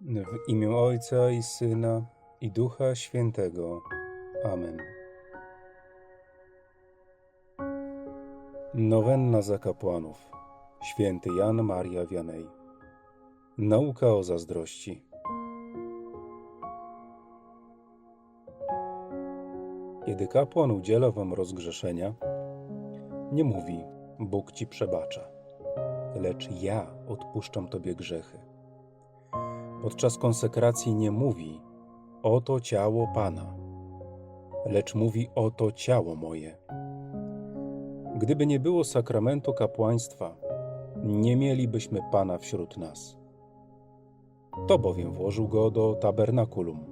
W imię Ojca i Syna i Ducha Świętego. Amen. Nowenna za kapłanów. Święty Jan Maria Wianej. Nauka o zazdrości. Kiedy kapłan udziela wam rozgrzeszenia, nie mówi Bóg ci przebacza, lecz ja odpuszczam tobie grzechy. Podczas konsekracji nie mówi oto ciało Pana, lecz mówi oto ciało moje. Gdyby nie było sakramentu kapłaństwa, nie mielibyśmy Pana wśród nas. To bowiem włożył go do tabernakulum.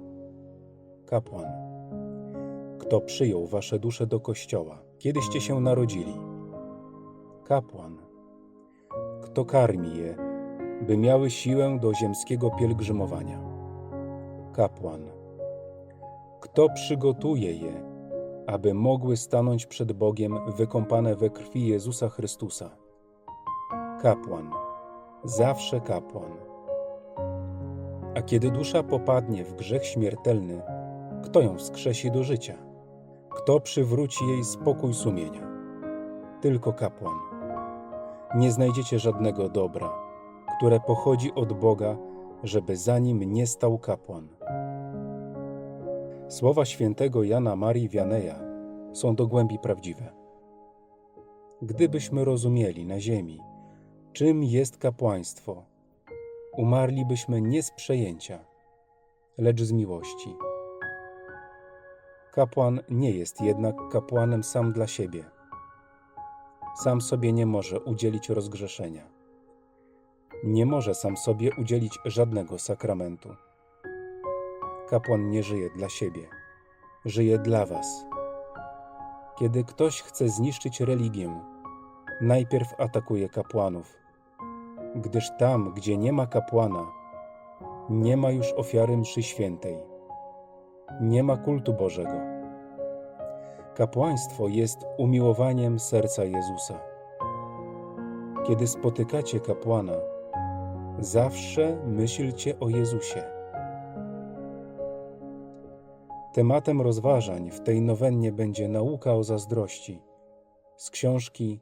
Kapłan, kto przyjął wasze dusze do kościoła, kiedyście się narodzili. Kapłan, kto karmi je, by miały siłę do ziemskiego pielgrzymowania. Kapłan, kto przygotuje je, aby mogły stanąć przed Bogiem wykąpane we krwi Jezusa Chrystusa. Kapłan, zawsze kapłan. A kiedy dusza popadnie w grzech śmiertelny, kto ją wskrzesi do życia? Kto przywróci jej spokój sumienia? Tylko kapłan. Nie znajdziecie żadnego dobra, które pochodzi od Boga, żeby za nim nie stał kapłan. Słowa świętego Jana Marii Wianeja są do głębi prawdziwe. Gdybyśmy rozumieli na ziemi, czym jest kapłaństwo, umarlibyśmy nie z przejęcia, lecz z miłości. Kapłan nie jest jednak kapłanem sam dla siebie. Sam sobie nie może udzielić rozgrzeszenia. Nie może sam sobie udzielić żadnego sakramentu. Kapłan nie żyje dla siebie, żyje dla Was. Kiedy ktoś chce zniszczyć religię, najpierw atakuje kapłanów, gdyż tam, gdzie nie ma kapłana, nie ma już ofiary mszy świętej, nie ma kultu Bożego. Kapłaństwo jest umiłowaniem serca Jezusa. Kiedy spotykacie kapłana, zawsze myślcie o Jezusie. Tematem rozważań w tej nowennie będzie nauka o zazdrości z książki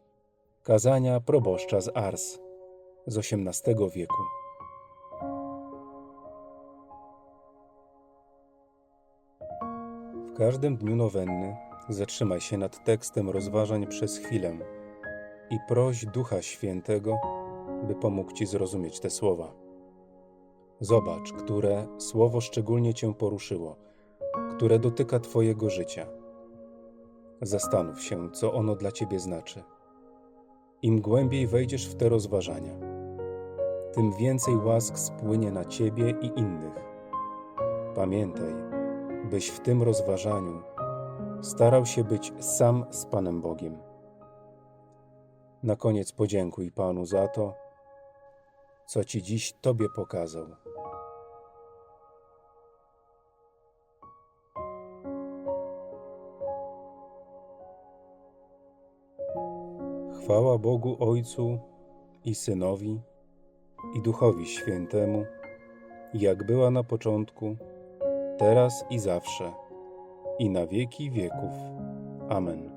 Kazania proboszcza z Ars z XVIII wieku. W każdym dniu nowenny zatrzymaj się nad tekstem rozważań przez chwilę i proś Ducha Świętego, by pomógł Ci zrozumieć te słowa. Zobacz, które słowo szczególnie Cię poruszyło, które dotyka Twojego życia. Zastanów się, co ono dla Ciebie znaczy. Im głębiej wejdziesz w te rozważania, tym więcej łask spłynie na Ciebie i innych. Pamiętaj, byś w tym rozważaniu starał się być sam z Panem Bogiem. Na koniec podziękuj Panu za to, co Ci dziś Tobie pokazał. Chwała Bogu Ojcu i Synowi i Duchowi Świętemu, jak była na początku, teraz i zawsze, i na wieki wieków. Amen.